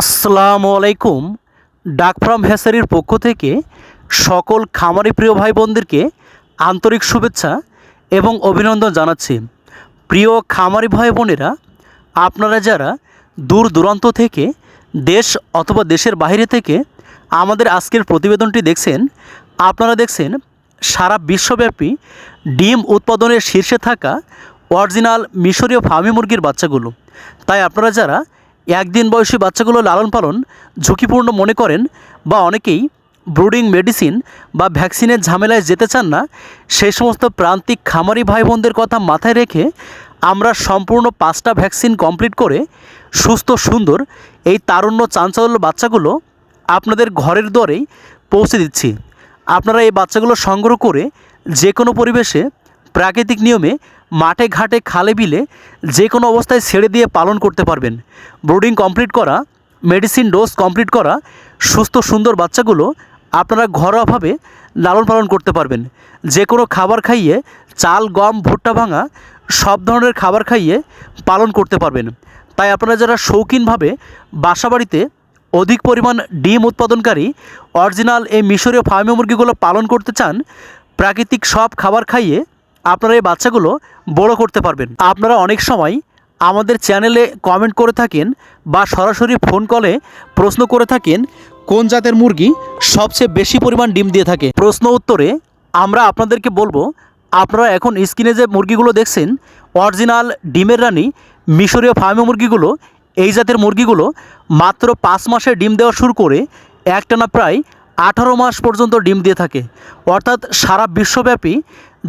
আসসালামু আলাইকুম। ডাক ফার্ম হ্যাসারির পক্ষ থেকে সকল খামারি প্রিয় ভাই বোনদেরকে আন্তরিক শুভেচ্ছা এবং অভিনন্দন জানাচ্ছি। প্রিয় খামারি ভাই বোনেরা আপনারা যারা দূর দূরান্ত থেকে দেশ অথবা দেশের বাইরে থেকে আমাদের আজকের প্রতিবেদনটি দেখছেন, আপনারা দেখছেন সারা বিশ্বব্যাপী ডিম উৎপাদনের শীর্ষে থাকা অরিজিনাল মিশরীয় ফার্মি মুরগির বাচ্চাগুলো। তাই আপনারা যারা একদিন বয়সী বাচ্চাগুলো লালন পালন ঝুঁকিপূর্ণ মনে করেন বা অনেকেই ব্রুডিং মেডিসিন বা ভ্যাকসিনের ঝামেলায় যেতে চান না সেই সমস্ত প্রান্তিক খামারি ভাই বোনদের কথা মাথায় রেখে আমরা সম্পূর্ণ পাঁচটা ভ্যাকসিন কমপ্লিট করে সুস্থ, সুন্দর এই তারুণ্য চাঞ্চল্য বাচ্চাগুলো আপনাদের ঘরের দরেই পৌঁছে দিচ্ছি। আপনারা এই বাচ্চাগুলো সংগ্রহ করে যে কোনো পরিবেশে প্রাকৃতিক নিয়মে মাঠে ঘাটে খালে বিলে যে কোনো অবস্থায় ছেড়ে দিয়ে পালন করতে পারবেন। ব্রুডিং কমপ্লিট করা, মেডিসিন ডোজ কমপ্লিট করা, সুস্থ সুন্দর বাচ্চাগুলো আপনারা ঘরোয়াভাবে লালন পালন করতে পারবেন। যে কোনো খাবার খাইয়ে চাল, গম, ভুট্টা ভাঙা সব ধরনের খাবার খাইয়ে পালন করতে পারবেন। তাই আপনারা যারা শৌখিনভাবে বাসাবাড়িতে অধিক পরিমাণ ডিম উৎপাদনকারী, অরিজিনাল এই মিশরীয় ফার্মি মুরগিগুলো পালন করতে চান, প্রাকৃতিক সব খাবার খাইয়ে আপনারা এই বাচ্চাগুলো বড় করতে পারবেন। আপনারা অনেক সময় আমাদের চ্যানেলে কমেন্ট করে থাকেন বা সরাসরি ফোন কলে প্রশ্ন করে থাকেন, কোন জাতের মুরগি সবচেয়ে বেশি পরিমাণ ডিম দিয়ে থাকে? প্রশ্ন উত্তরে আমরা আপনাদেরকে বলব, আপনারা এখন স্ক্রিনে যে মুরগিগুলো দেখছেন, অরিজিনাল ডিমের রানী, মিশরীয় ফার্মে মুরগিগুলো, এই জাতের মুরগিগুলো মাত্র পাঁচ মাসে ডিম দেওয়া শুরু করে একটানা প্রায় আঠারো মাস পর্যন্ত ডিম দিয়ে থাকে। অর্থাৎ সারা বিশ্বব্যাপী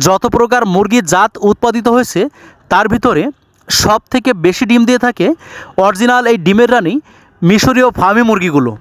যত প্রকার মুরগির জাত উৎপাদিত হয়েছে, তার ভিতরে সব থেকে বেশি ডিম দিয়ে থাকে অরিজিনাল এই ডিমের রানী মিশরীয় ফার্মি মুরগিগুলো।